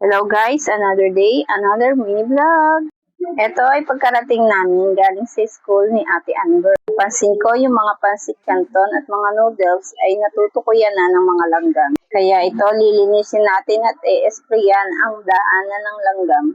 Hello guys, another day, another mini vlog. Ito ay pagkarating namin galing sa school ni Ate Amber. Pansin ko yung mga pansit canton at mga noodles ay natutukuyan na ng mga langgam. Kaya ito lilinisin natin at i-sprayan ang daanan ng langgam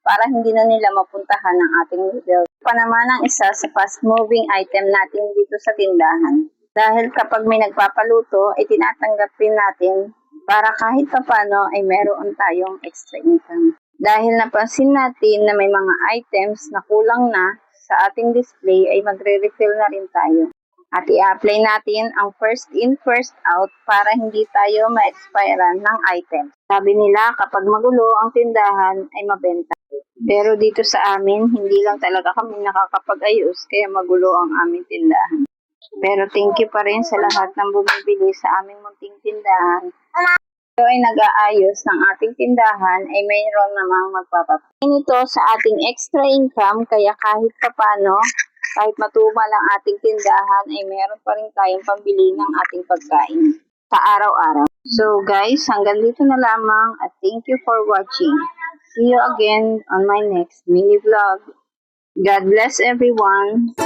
para hindi na nila mapuntahan ang ating noodles. Pa naman ang isa sa fast moving item natin dito sa tindahan. Dahil kapag may nagpapaluto, ay tinatanggap rin natin para kahit papano ay meron tayong extra income. Dahil napansin natin na may mga items na kulang na sa ating display ay magre-refill na rin tayo. At i-apply natin ang first in, first out para hindi tayo ma-expirean ng item. Sabi nila kapag magulo ang tindahan ay mabenta. Pero dito sa amin, hindi lang talaga kami nakakapag-ayos kaya magulo ang aming tindahan. Pero thank you pa rin sa lahat ng bumibili sa aming munting tindahan tayo ay nag-aayos ng ating tindahan ay mayroon namang magpapapain ito sa ating extra income kaya kahit papano, kahit matumal ang ating tindahan ay meron pa rin tayong pambili ng ating pagkain sa araw-araw. So guys, hanggang dito na lamang at thank you for watching. See you again on my next mini vlog. God bless everyone.